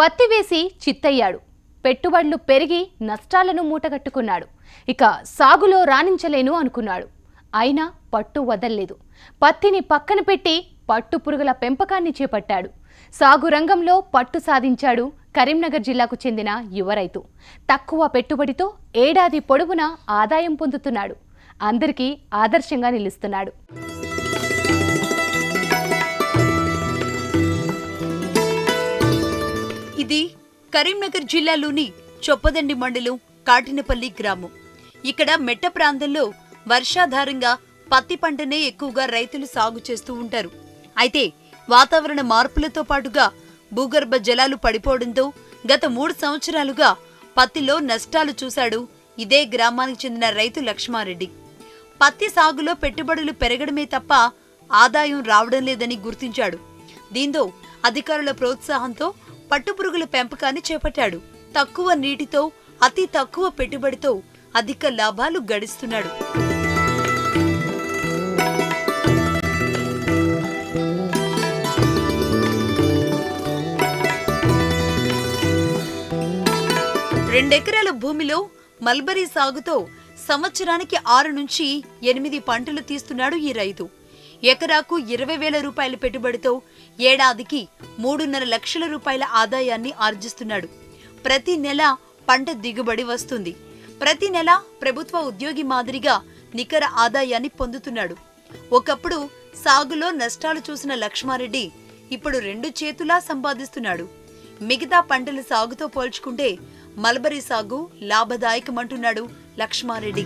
పత్తి వేసి చిత్తయ్యాడు. పెట్టుబడులు పెరిగి నష్టాలను మూటగట్టుకున్నాడు. ఇక సాగులో రాణించలేను అనుకున్నాడు. అయినా పట్టు వదల్లేదు. పత్తిని పక్కన పెట్టి పట్టు పురుగుల పెంపకాన్ని చేపట్టాడు. సాగు రంగంలో పట్టు సాధించాడు కరీంనగర్ జిల్లాకు చెందిన యువ రైతు. తక్కువ పెట్టుబడితో ఏడాది పొడవునా ఆదాయం పొందుతున్నాడు. అందరికీ ఆదర్శంగా నిలుస్తున్నాడు. ఇది కరీంనగర్ జిల్లాలోని చొప్పదండి మండలం కాటినపల్లి గ్రామం. ఇక్కడ మెట్ట ప్రాంతంలో వర్షాధారంగా పత్తి పంటనే ఎక్కువగా రైతులు సాగు చేస్తూ ఉంటారు. అయితే వాతావరణ మార్పులతో పాటుగా భూగర్భ జలాలు పడిపోవడంతో గత మూడు సంవత్సరాలుగా పత్తిలో నష్టాలు చూశాడు ఇదే గ్రామానికి చెందిన రైతు లక్ష్మారెడ్డి. పత్తి సాగులో పెట్టుబడులు పెరగడమే తప్ప ఆదాయం రావడం లేదని గుర్తించాడు. దీంతో అధికారుల ప్రోత్సాహంతో పట్టుపురుగుల పెంపకాన్ని చేపట్టాడు. తక్కువ నీటితో అతి తక్కువ పెట్టుబడితో అధిక లాభాలు గడిస్తున్నాడు. రెండెకరాల భూమిలో మల్బరీ సాగుతో సంవత్సరానికి ఆరు నుంచి ఎనిమిది పంటలు తీస్తున్నాడు ఈ రైతు. ఎకరాకు ఇరవై వేల రూపాయల పెట్టుబడితో ఏడాదికి మూడున్నర లక్షల రూపాయల ఆదాయాన్ని ఆర్జిస్తున్నాడు. ప్రతి నెల పంట దిగుబడి వస్తుంది. ప్రతి నెల ప్రభుత్వ ఉద్యోగి మాదిరిగా నికర ఆదాయాన్ని పొందుతున్నాడు. ఒకప్పుడు సాగులో నష్టాలు చూసిన లక్ష్మారెడ్డి ఇప్పుడు రెండు చేతులా సంపాదిస్తున్నాడు. మిగతా పంటల సాగుతో పోల్చుకుంటే మల్బరీ సాగు లాభదాయకమంటున్నాడు లక్ష్మారెడ్డి.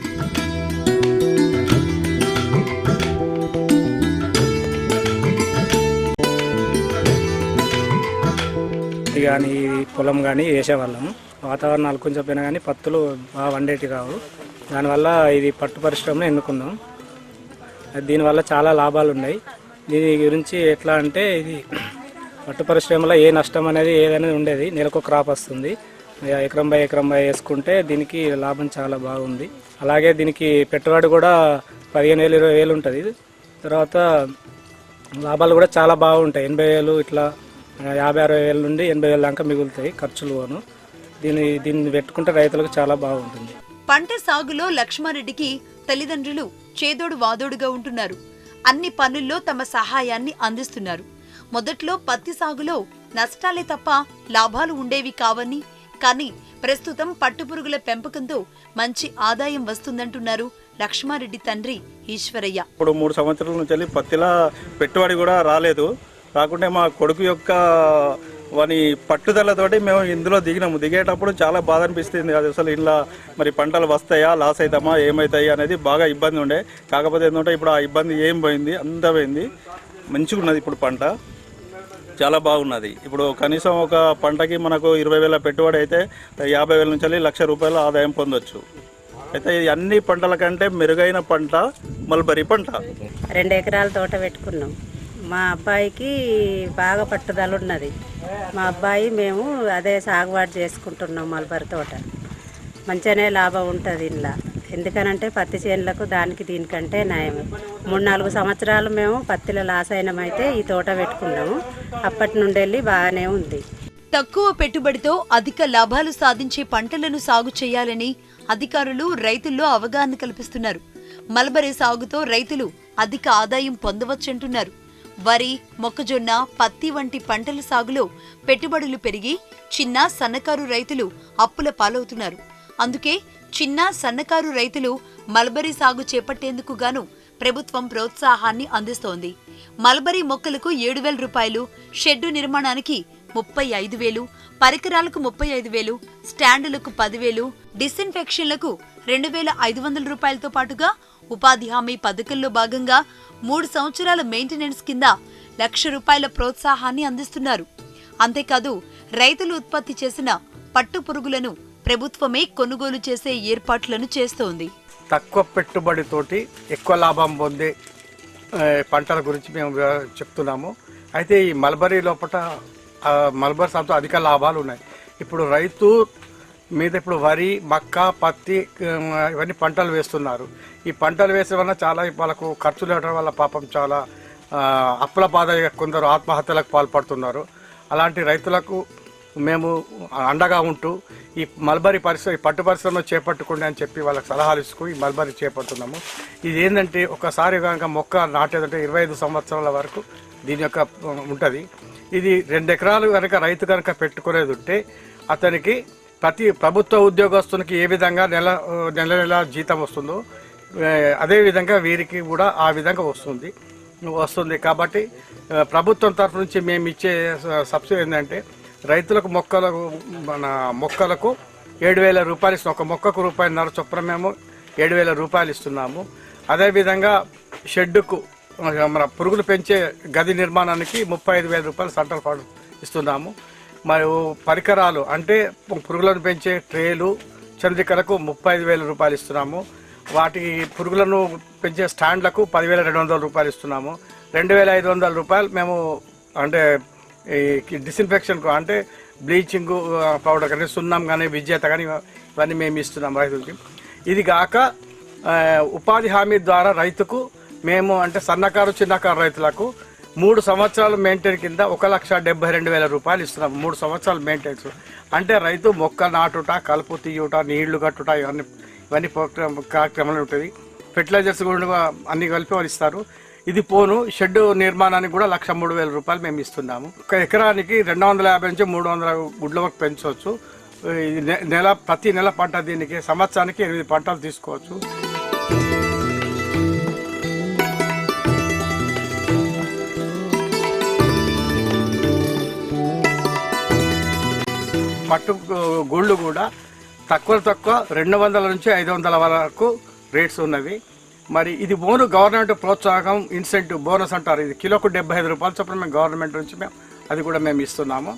కానీ పొలం కానీ వేసేవాళ్ళము. వాతావరణాలు కొంచెం పోయినా కానీ పత్తులు బాగా వండేటి కావు. దానివల్ల ఇది పట్టు పరిశ్రమను ఎన్నుకున్నాం. దీనివల్ల చాలా లాభాలు ఉన్నాయి. దీని గురించి ఎట్లా అంటే ఇది పట్టు పరిశ్రమలో ఏ నష్టం అనేది ఏదనేది ఉండేది. నెలకు క్రాప్ వస్తుంది. ఎకరం బై ఎకరం బై వేసుకుంటే దీనికి లాభం చాలా బాగుంది. అలాగే దీనికి పెట్టుబడి కూడా పదిహేను వేలు ఇరవై వేలు ఉంటుంది. తర్వాత లాభాలు కూడా చాలా బాగుంటాయి. ఎనభై వేలు ఇట్లా యాభై అరవై వేల నుండి ఎనభై వేల దాకా మిగులుతాయి ఖర్చులు అను. దీన్ని దీన్ని పెట్టుకుంటే రైతులకు చాలా బాగుంటుంది. పంట సాగులో లక్ష్మారెడ్డికి తల్లిదండ్రులు చేదోడు వాదోడుగా ఉంటున్నారు. అన్ని పనుల్లో తమ సహాయాన్ని అందిస్తున్నారు. మొదట్లో పత్తి సాగులో నష్టాలే తప్ప లాభాలు ఉండేవి కావని కానీ ప్రస్తుతం పట్టుపురుగుల పెంపకంతో మంచి ఆదాయం వస్తుందంటున్నారు లక్ష్మారెడ్డి తండ్రి ఈశ్వరయ్య. ఇప్పుడు మూడు సంవత్సరాల నుంచి పత్తిలా పెట్టుబడి కూడా రాలేదు. కాకుండా మా కొడుకు యొక్క వాని పట్టుదలతోటి మేము ఇందులో దిగినాము. దిగేటప్పుడు చాలా బాధ అనిపిస్తుంది. అది అసలు ఇలా మరి పంటలు వస్తాయా లాస్ అవుతామా ఏమవుతాయి అనేది బాగా ఇబ్బంది ఉండే. కాకపోతే ఏంటంటే ఇప్పుడు ఆ ఇబ్బంది ఏం పోయింది? అంత పోయింది. మంచిగా ఉన్నది ఇప్పుడు పంట. చాలా బాగున్నది. ఇప్పుడు కనీసం ఒక పంటకి మనకు ఇరవై వేల పెట్టుబడి అయితే యాభై వేల నుంచి లక్ష రూపాయల ఆదాయం పొందొచ్చు. అయితే అన్ని పంటల కంటే మెరుగైన పంట మల్బరీ పంట. రెండు ఎకరాల తోట పెట్టుకున్నాం. మా అబ్బాయికి బాగా పట్టుదల ఉన్నది. మా అబ్బాయి మేము అదే సాగుబాటు చేసుకుంటున్నాం మల్బరి తోట. మంచిగానే లాభం ఉంటుంది ఇంట్లో ఎందుకనంటే పత్తి చేనులకు దానికి దీనికంటే నయం మూడు నాలుగు సంవత్సరాలు మేము పత్తిలో లాస్ అయినమైతే ఈ తోట పెట్టుకున్నాము. అప్పటి నుండి వెళ్ళి బాగానే ఉంది. తక్కువ పెట్టుబడితో అధిక లాభాలు సాధించే పంటలను సాగు చేయాలని అధికారులు రైతుల్లో అవగాహన కల్పిస్తున్నారు. మల్బరీ సాగుతో రైతులు అధిక ఆదాయం పొందవచ్చంటున్నారు. వరి మొక్కజొన్న పత్తి వంటి పంటల సాగులో పెట్టుబడులు పెరిగి చిన్న సన్నకారు రైతులు అప్పుల పాలవుతున్నారు. అందుకే చిన్న సన్నకారు రైతులు మల్బరీ సాగు చేపట్టేందుకు గాను ప్రభుత్వం ప్రోత్సాహాన్ని అందిస్తోంది. మల్బరీ మొక్కలకు ఏడు వేల రూపాయలు షెడ్డు నిర్మాణానికి ముప్పై ఐదు వేలు పరికరాలకు ముప్పై ఐదు వేలు స్టాండులకు పదివేలు డిస్ఇన్ఫెక్షన్లకు రెండు వేల ఐదు వందల రూపాయలతో పాటుగా ఉపాధి హామీ పథకంలో భాగంగా మూడు సంవత్సరాల మెయింటెనెన్స్ కింద లక్ష రూపాయల ప్రోత్సాహాన్ని అందిస్తున్నారు. అంతేకాదు రైతులు ఉత్పత్తి చేసిన పట్టు పురుగులను ప్రభుత్వమే కొనుగోలు చేసే ఏర్పాట్లను చేస్తోంది. తక్కువ పెట్టుబడితోటి ఎక్కువ లాభం పొందే పంటల గురించి మేము చెప్తున్నాము. అయితే ఈ మల్బరీ లోపల మల్బరీ సాగుతో అధిక లాభాలు ఉన్నాయి. ఇప్పుడు రైతు మీద ఇప్పుడు వరి మక్క పత్తి ఇవన్నీ పంటలు వేస్తున్నారు. ఈ పంటలు వేసే వల్ల చాలా వాళ్ళకు ఖర్చులు ఇవ్వడం వల్ల పాపం చాలా అప్పుల బాధ కొందరు ఆత్మహత్యలకు పాల్పడుతున్నారు. అలాంటి రైతులకు మేము అండగా ఉంటూ ఈ మల్బరీ పరిశ్రమ ఈ పట్టు పరిశ్రమ చేపట్టుకోండి అని చెప్పి వాళ్ళకి సలహాలు ఇస్తూ ఈ మల్బరీ చేపడుతున్నాము. ఇది ఏంటంటే ఒకసారి కనుక మొక్క నాటేదంటే ఇరవై ఐదు సంవత్సరాల వరకు దీని యొక్క ఉంటుంది. ఇది రెండు ఎకరాలు కనుక రైతు కనుక పెట్టుకునేది ఉంటే అతనికి ప్రతి ప్రభుత్వ ఉద్యోగస్తునికి ఏ విధంగా నెల నెల నెల జీతం వస్తుందో అదేవిధంగా అదే విధంగా వీరికి కూడా ఆ విధంగా వస్తుంది. వస్తుంది కాబట్టి ప్రభుత్వం తరఫు నుంచి మేము ఇచ్చే సబ్సిడీ ఏంటంటే రైతులకు మొక్కలకు మన మొక్కలకు ఏడు వేల రూపాయలు ఇస్తున్నాం. ఒక మొక్కకు రూపాయిన్నర చొప్పున మేము ఏడు వేల రూపాయలు ఇస్తున్నాము. అదేవిధంగా షెడ్డుకు మన పురుగులు పెంచే గది నిర్మాణానికి ముప్పై ఐదు వేల రూపాయలు సెంట్రల్ ఫండ్ ఇస్తున్నాము. మరియు పరికరాలు అంటే పురుగులను పెంచే ట్రేలు చంద్రికలకు ముప్పై ఐదు వేల రూపాయలు ఇస్తున్నాము. వాటి పురుగులను పెంచే స్టాండ్లకు పదివేల రెండు వందల రూపాయలు ఇస్తున్నాము. రెండు వేల ఐదు వందల రూపాయలు మేము అంటే ఈ డిస్ఇన్ఫెక్షన్కు అంటే బ్లీచింగ్ పౌడర్ కానీ సున్నం కానీ విజేత కానీ ఇవన్నీ మేము ఇస్తున్నాం రైతులకి. ఇది కాక ఉపాధి హామీ ద్వారా రైతుకు మేము అంటే సన్నకారు చిన్నకారు రైతులకు మూడు సంవత్సరాలు మెయింటైన్ కింద ఒక లక్ష డెబ్బై రెండు వేల రూపాయలు ఇస్తున్నాం. మూడు సంవత్సరాలు మెయింటెనెన్స్ అంటే రైతు మొక్క నాటుట కలుపు తీయుట నీళ్ళు కట్టుట ఇవన్నీ ఇవన్నీ కార్యక్రమాలు ఉంటుంది. ఫెర్టిలైజర్స్ కూడా అన్ని కలిపి వాళ్ళు ఇస్తారు. ఇది పోను షెడ్ నిర్మాణానికి కూడా లక్ష మూడు వేల రూపాయలు మేము ఇస్తున్నాము. ఒక ఎకరానికి రెండు వందల యాభై నుంచి మూడు వందల గుడ్ల వరకు పెంచవచ్చు. ఈ నెల ప్రతి నెల పంట దీనికి సంవత్సరానికి ఎనిమిది పంటలు తీసుకోవచ్చు. పట్టు గోళ్ళు కూడా తక్కువ తక్కువ రెండు వందల నుంచి ఐదు వందల వరకు రేట్స్ ఉన్నవి. మరి ఇది బోను గవర్నమెంట్ ప్రోత్సాహం ఇన్సెంటివ్ బోనస్ అంటారు. ఇది కిలోకు డెబ్బై ఐదు రూపాయలు చొప్పున మేము గవర్నమెంట్ నుంచి మేము అది కూడా మేము ఇస్తున్నాము.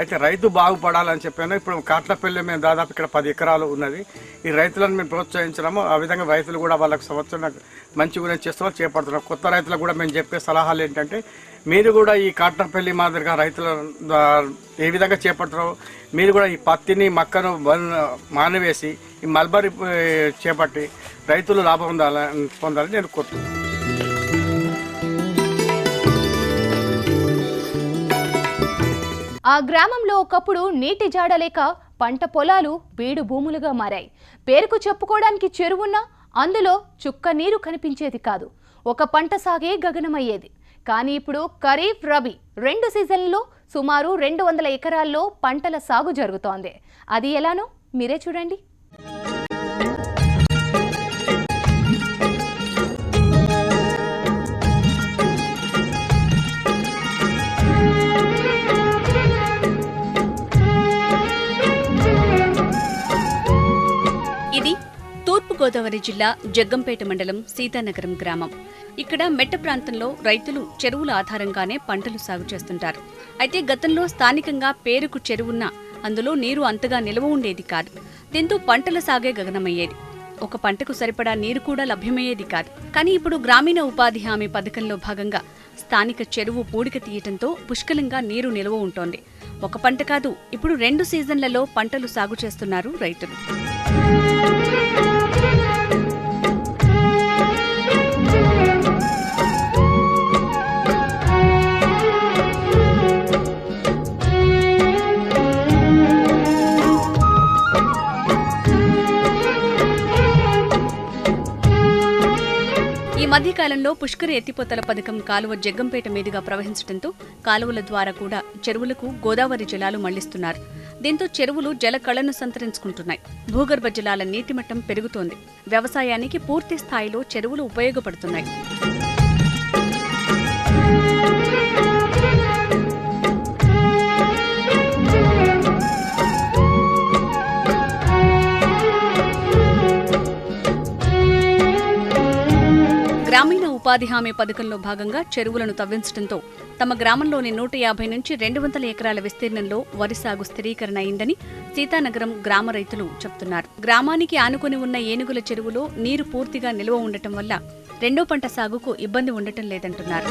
అయితే రైతు బాగుపడాలని చెప్పాను. ఇప్పుడు కాట్లపల్లి మేము దాదాపు ఇక్కడ పది ఎకరాలు ఉన్నది. ఈ రైతులను మేము ప్రోత్సహించడము ఆ విధంగా రైతులు కూడా వాళ్ళకి సంవత్సరం మంచి గురించి చేస్తున్నాం చేపడుతున్నాం కొత్త రైతులకు కూడా మేము చెప్పే సలహాలు ఏంటంటే మీరు కూడా ఈ కాట్లపల్లి మాదిరిగా రైతుల ఏ విధంగా చేపడుతున్నారో మీరు కూడా ఈ పత్తిని మక్కను మానవేసి ఈ మల్బరీ చేపట్టి రైతులు లాభం పొందాలని పొందాలని నేను కోరుతున్నాను. ఆ గ్రామంలో ఒకప్పుడు నీటి జాడలేక పంట పొలాలు బీడు భూములుగా మారాయి. పేరుకు చెప్పుకోవడానికి చెరువున్నా అందులో చుక్క నీరు కనిపించేది కాదు. ఒక పంట సాగే గగనమయ్యేది. కానీ ఇప్పుడు ఖరీఫ్ రబీ రెండు సీజన్లలో సుమారు రెండు వందల ఎకరాల్లో పంటల సాగు జరుగుతోంది. అది ఎలానో మీరే చూడండి. తూర్పుగోదావరి జిల్లా జగ్గంపేట మండలం సీతానగరం గ్రామం. ఇక్కడ మెట్ట ప్రాంతంలో రైతులు చెరువుల ఆధారంగానే పంటలు సాగు చేస్తుంటారు. అయితే గతంలో స్థానికంగా పేరుకు చెరువున్న అందులో నీరు అంతగా నిల్వ ఉండేది కాదు. దీంతో పంటల సాగే గగనమయ్యేది. ఒక పంటకు సరిపడా నీరు కూడా లభ్యమయ్యేది కాదు. కానీ ఇప్పుడు గ్రామీణ ఉపాధి హామీ పథకంలో భాగంగా స్థానిక చెరువు పూడిక తీయటంతో పుష్కలంగా నీరు నిల్వ ఉంటోంది. ఒక పంట కాదు ఇప్పుడు రెండు సీజన్లలో పంటలు సాగు చేస్తున్నారు రైతులు. మధ్యకాలంలో పుష్కర ఎత్తిపోతల పథకం కాలువ జగ్గంపేట మీదుగా ప్రవహించడంతో కాలువల ద్వారా కూడా చెరువులకు గోదావరి జలాలు మళ్ళిస్తున్నారు. దీంతో చెరువులు జల కళను సంతరించుకుంటున్నాయి. భూగర్భ జలాల నీటి మట్టం పెరుగుతోంది. వ్యవసాయానికి పూర్తి స్థాయిలో చెరువులు ఉపయోగపడుతున్నాయి. ఉపాధి హామీ పథకంలో భాగంగా చెరువులను తవ్వించడంతో తమ గ్రామంలోని నూట యాభై నుంచి రెండు వందల ఎకరాల విస్తీర్ణంలో వరి సాగు స్థిరీకరణ అయిందని సీతానగరం గ్రామ రైతులు చెబుతున్నారు. గ్రామానికి ఆనుకొని ఉన్న ఏనుగుల చెరువులో నీరు పూర్తిగా నిల్వ ఉండటం వల్ల రెండో పంట సాగుకు ఇబ్బంది ఉండటం లేదంటున్నారు.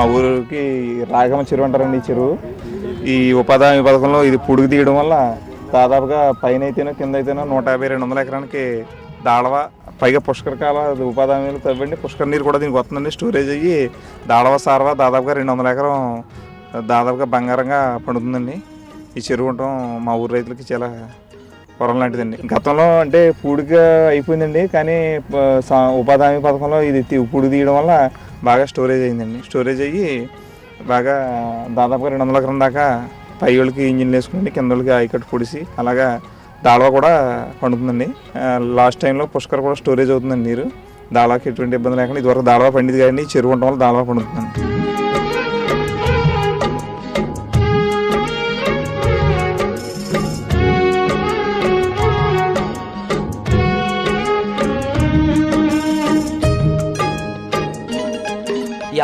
మా ఊరికి రాగమ చెరువు అంటారండి ఈ చెరువు. ఈ ఉపాధి పథకంలో ఇది పుడుగు తీయడం వల్ల దాదాపుగా పైన అయితేనో కింద అయితేనో నూట యాభై రెండు వందల ఎకరానికి దాడవ పైగా పుష్కరకాల అది ఉపాధి హామీలు తవ్వండి. పుష్కర నీరు కూడా దీనికి వస్తుందండి. స్టోరేజ్ అయ్యి దాడవ సారవ దాదాపుగా రెండు వందల ఎకరం దాదాపుగా బంగారంగా పండుతుందండి. ఈ చెరువు ఉండటం మా ఊరు రైతులకి చాలా పొరం లాంటిదండి. గతంలో అంటే పూడిగా అయిపోయిందండి. కానీ సా- ఉపాధి హామీ పథకంలో ఇది తీ- పూడి తీయడం వల్ల బాగా స్టోరేజ్ అయిందండి. స్టోరేజ్ అయ్యి బాగా దాదాపుగా రెండు వందల ఎకరం దాకా పై వాళ్ళకి ఇంజిన్లు వేసుకుని కింద వాళ్ళకి ఐకట్ పొడిసి అలాగా దాళవ కూడా పండుతుందండి. లాస్ట్ టైంలో పుష్కర్ కూడా స్టోరేజ్ అవుతుందండి నీరు. దాళాకి ఎటువంటి ఇబ్బంది లేకుండా ఇదివరకు దాళవ పండిది కానీ చెరువు ఉండటం వల్ల దాళవ పండుతుందండి.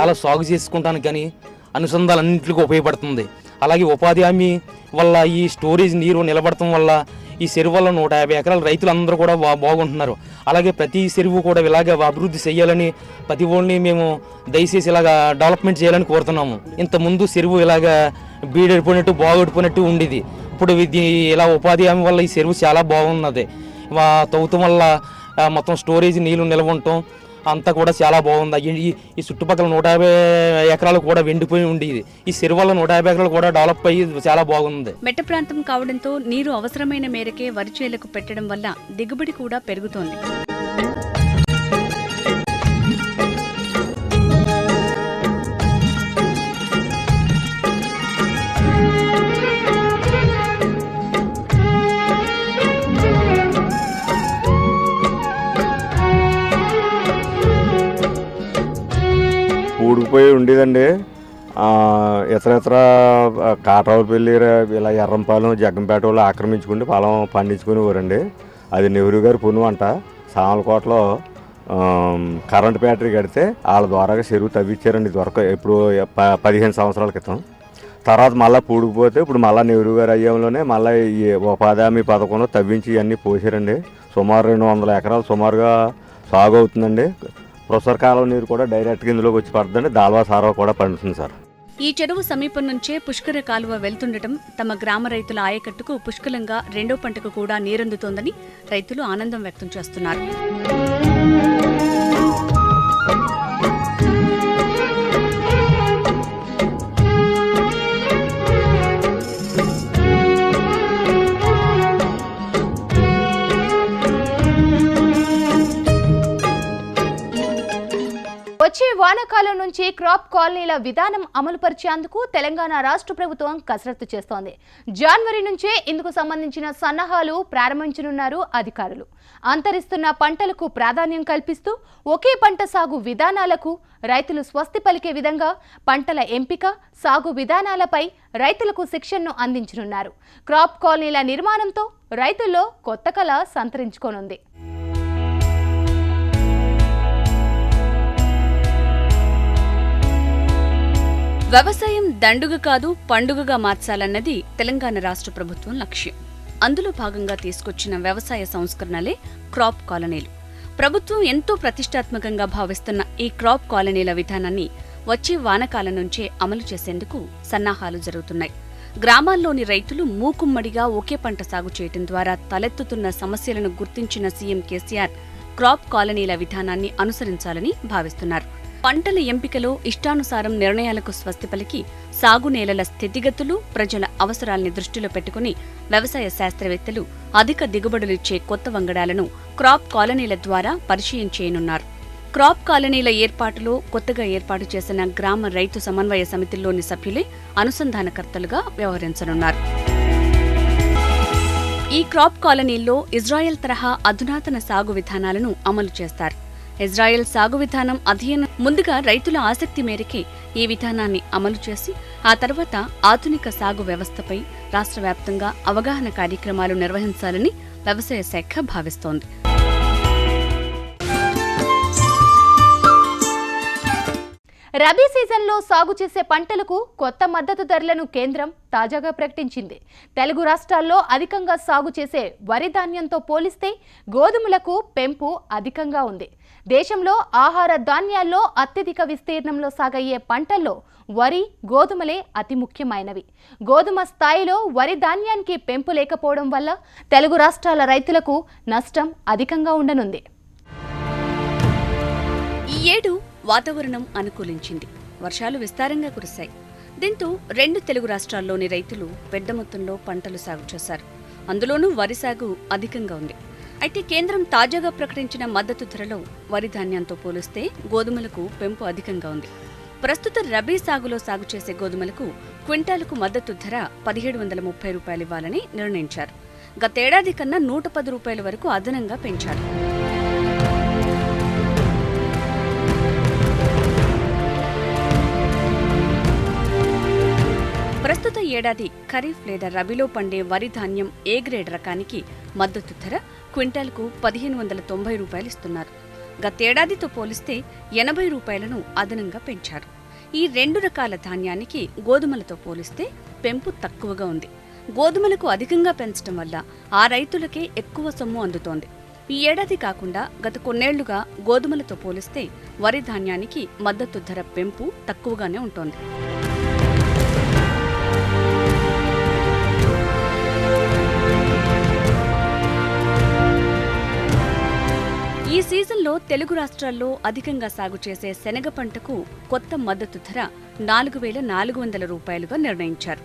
చాలా సాగు చేసుకుంటానికి కానీ అనుసంధానాలన్నింటికి ఉపయోగపడుతుంది. అలాగే ఉపాధి హామీ వల్ల ఈ స్టోరేజ్ నీరు నిలబడటం వల్ల ఈ చెరువు వల్ల నూట యాభై ఎకరాల రైతులందరూ కూడా బా బాగుంటున్నారు. అలాగే ప్రతి చెరువు కూడా ఇలాగ అభివృద్ధి చేయాలని ప్రతి ఒళ్ళని మేము దయచేసి ఇలాగ డెవలప్మెంట్ చేయాలని కోరుతున్నాము. ఇంత ముందు చెరువు ఇలాగ బీడెడిపోయినట్టు బాగుడిపోయినట్టు ఉండేది. ఇప్పుడు ఇలా ఉపాధి హామీ వల్ల ఈ చెరువు చాలా బాగున్నది. తవ్వుతం తవ్వటం వల్ల మొత్తం స్టోరేజ్ నీళ్ళు నిల్వ ఉండటం అంతా కూడా చాలా బాగుంది. ఈ- ఈ చుట్టుపక్కల నూట యాభై ఎకరాలు కూడా వెండిపోయి ఉండేది. ఈ చెరువు నూట యాభై ఎకరాలు కూడా డెవలప్ అయ్యి చాలా బాగుంది. మెట్ట ప్రాంతం కావడంతో నీరు అవసరమైన మేరకే వరి చేలకు పెట్టడం వల్ల దిగుబడి కూడా పెరుగుతోంది. పోయి ఉండేదండి. ఇతర ఇతర కాటవపల్లి ఇలా ఎర్రంపాలెం జగ్గంపేట వాళ్ళు ఆక్రమించుకుని పొలం పండించుకునేవారండి. అది నెహ్రూ గారి పుణ్యం అంట. సామలకోటలో కరెంట్ బ్యాటరీ కడితే వాళ్ళ ద్వారాగా చెరువు తవ్విచ్చారండి దొరక ఇప్పుడు ప- పదిహేను సంవత్సరాల క్రితం. తర్వాత మళ్ళీ పూడుకుపోతే ఇప్పుడు మళ్ళీ నెహ్రూ గారి అయ్యంలోనే మళ్ళీ ఈ ఉపాధి హామీ పథకంలో తవ్వించి ఇవన్నీ పోసారండి. సుమారు రెండు వందల ఎకరాలు సుమారుగా సాగు అవుతుందండి. ప్రొసర్ కాలువ నీరు కూడా డైరెక్ట్గా ఇందులోకి వచ్చి పడుతుంది దాల్వా సారవ కూడా పండుతుంది సార్. ఈ చెరువు సమీపం నుంచే పుష్కర కాలువ వెళ్తుండటం తమ గ్రామ రైతుల ఆయకట్టుకు పుష్కలంగా రెండో పంటకు కూడా నీరందుతోందని రైతులు ఆనందం వ్యక్తం చేస్తున్నారు. వానాకాలం నుంచి క్రాప్ కాలనీల విధానం అమలు పరిచేందుకు తెలంగాణ రాష్ట్ర ప్రభుత్వం కసరత్తు చేస్తోంది. జనవరి నుంచే ఇందుకు సంబంధించిన సన్నాహాలు ప్రారంభించనున్నారు అధికారులు. అంతరిస్తున్న పంటలకు ప్రాధాన్యం కల్పిస్తూ ఒకే పంట సాగు విధానాలకు రైతులు స్వస్తి పలికే విధంగా పంటల ఎంపిక సాగు విధానాలపై రైతులకు శిక్షణను అందించనున్నారు. క్రాప్ కాలనీల నిర్మాణంతో రైతుల్లో కొత్త కళ సంతరించుకోనుంది. వ్యవసాయం దండుగ కాదు పండుగగా మార్చాలన్నది తెలంగాణ రాష్ట్ర ప్రభుత్వం లక్ష్యం. అందులో భాగంగా తీసుకొచ్చిన వ్యవసాయ సంస్కరణలే క్రాప్ కాలనీలు. ప్రభుత్వం ఎంతో ప్రతిష్టాత్మకంగా భావిస్తున్న ఈ క్రాప్ కాలనీల విధానాన్ని వచ్చే వానకాలం నుంచే అమలు చేసేందుకు సన్నాహాలు జరుగుతున్నాయి. గ్రామాల్లోని రైతులు మూకుమ్మడిగా ఒకే పంట సాగు చేయడం ద్వారా తలెత్తుతున్న సమస్యలను గుర్తించిన సీఎం కేసీఆర్ క్రాప్ కాలనీల విధానాన్ని అనుసరించాలని భావిస్తున్నారు. పంటల ఎంపికలో ఇష్టానుసారం నిర్ణయాలకు స్వస్తి పలికి సాగు నేలల స్థితిగతులు ప్రజల అవసరాల్ని దృష్టిలో పెట్టుకుని వ్యవసాయ శాస్త్రవేత్తలు అధిక దిగుబడులిచ్చే కొత్త వంగడాలను క్రాప్ కాలనీల ద్వారా పరిచయం చేయనున్నారు. క్రాప్ కాలనీల ఏర్పాటులో కొత్తగా ఏర్పాటు చేసిన గ్రామ రైతు సమన్వయ సమితిలోని సభ్యులే అనుసంధానకర్తలుగా వ్యవహరించనున్నారు. ఈ క్రాప్ కాలనీల్లో ఇజ్రాయెల్ తరహా అధునాతన సాగు విధానాలను అమలు చేస్తారు. ఇజ్రాయెల్ సాగు విధానం అధ్యయనం ముందుగా రైతుల ఆసక్తి మేరకే ఈ విధానాన్ని అమలు చేసి ఆ తర్వాత ఆధునిక సాగు వ్యవస్థపై రాష్ట్ర వ్యాప్తంగా అవగాహన కార్యక్రమాలు నిర్వహించాలని వ్యవసాయ శాఖ భావిస్తోంది. రబీ సీజన్లో సాగు చేసే పంటలకు కొత్త మద్దతు ధరలను కేంద్రం తాజాగా ప్రకటించింది. తెలుగు రాష్ట్రాల్లో అధికంగా సాగు చేసే వరి ధాన్యంతో పోలిస్తే గోధుమలకు పెంపు అధికంగా ఉంది. దేశంలో ఆహార ధాన్యాల్లో అత్యధిక విస్తీర్ణంలో సాగయ్యే పంటల్లో వరి గోధుమలే అతి ముఖ్యమైనవి. గోధుమ స్థాయిలో వరి ధాన్యానికి పెంపు లేకపోవడం వల్ల తెలుగు రాష్ట్రాల రైతులకు నష్టం అధికంగా ఉండనుంది. ఈ ఏడు వాతావరణం అనుకూలించింది. వర్షాలు విస్తారంగా కురిశాయి. దీంతో రెండు తెలుగు రాష్ట్రాల్లోని రైతులు పెద్ద మొత్తంలో పంటలు సాగు చేశారు. అందులోనూ వరి సాగు అధికంగా ఉంది. అయితే కేంద్రం తాజాగా ప్రకటించిన మద్దతు ధరలో వరి ధాన్యంతో పోలిస్తే గోధుమలకు పెంపు అధికంగా ఉంది. ప్రస్తుత రబీ సాగులో సాగు చేసే గోధుమలకు క్వింటాలకు మద్దతు ధర పదిహేడు వందల ముప్పై రూపాయలు ఇవ్వాలని నిర్ణయించారు. గతేడాది కన్నా నూట పది రూపాయల వరకు అదనంగా పెంచారు. ప్రస్తుత ఏడాది ఖరీఫ్ లేదా రబీలో పండే వరి ధాన్యం ఏ గ్రేడ్ రకానికి మద్దతు ధర క్వింటాల్కు పదిహేను వందల తొంభై రూపాయలు ఇస్తున్నారు. గతేడాదితో పోలిస్తే ఎనభై రూపాయలను అదనంగా పెంచారు. ఈ రెండు రకాల ధాన్యానికి గోధుమలతో పోలిస్తే పెంపు తక్కువగా ఉంది. గోధుమలకు అధికంగా పెంచడం వల్ల ఆ రైతులకే ఎక్కువ సొమ్ము అందుతోంది. ఈ ఏడాది కాకుండా గత కొన్నేళ్ళుగా గోధుమలతో పోలిస్తే వరి ధాన్యానికి మద్దతు ధర పెంపు తక్కువగానే ఉంటోంది. ఈ సీజన్లో తెలుగు రాష్ట్రాల్లో అధికంగా సాగు చేసే శనగ పంటకు కొత్త మద్దతు ధర నాలుగు వేల నాలుగు వందల రూపాయలుగా నిర్ణయించారు.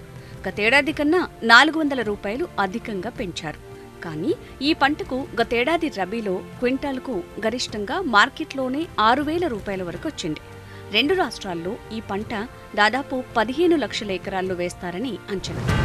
గతేడాది కన్నా నాలుగు వందల రూపాయలు అధికంగా పెంచారు. కానీ ఈ పంటకు గతేడాది రబీలో క్వింటాల్కు గరిష్టంగా మార్కెట్లోనే ఆరు వేల రూపాయల వరకు వచ్చింది. రెండు రాష్ట్రాల్లో ఈ పంట దాదాపు పదిహేను లక్షల ఎకరాల్లో వేస్తారని అంచనా.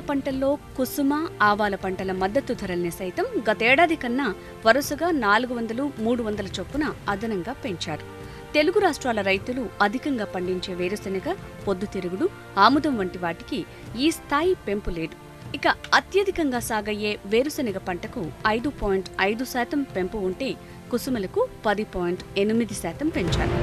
నూనె పంటల్లో కుసుమ ఆవాల పంటల మద్దతు ధరల్ని సైతం గతేడాది కన్నా వరుసగా నాలుగు వందలు మూడు వందల చొప్పున అదనంగా పెంచారు. తెలుగు రాష్ట్రాల రైతులు అధికంగా పండించే వేరుశెనగ పొద్దుతిరుగుడు ఆముదం వంటి వాటికి ఈ స్థాయి పెంపు లేదు. ఇక అత్యధికంగా సాగయ్యే వేరుశెనగ పంటకు ఐదు పాయింట్ ఐదు శాతం పెంపు ఉంటే కుసుమలకు పది పాయింట్ ఎనిమిది శాతం పెంచారు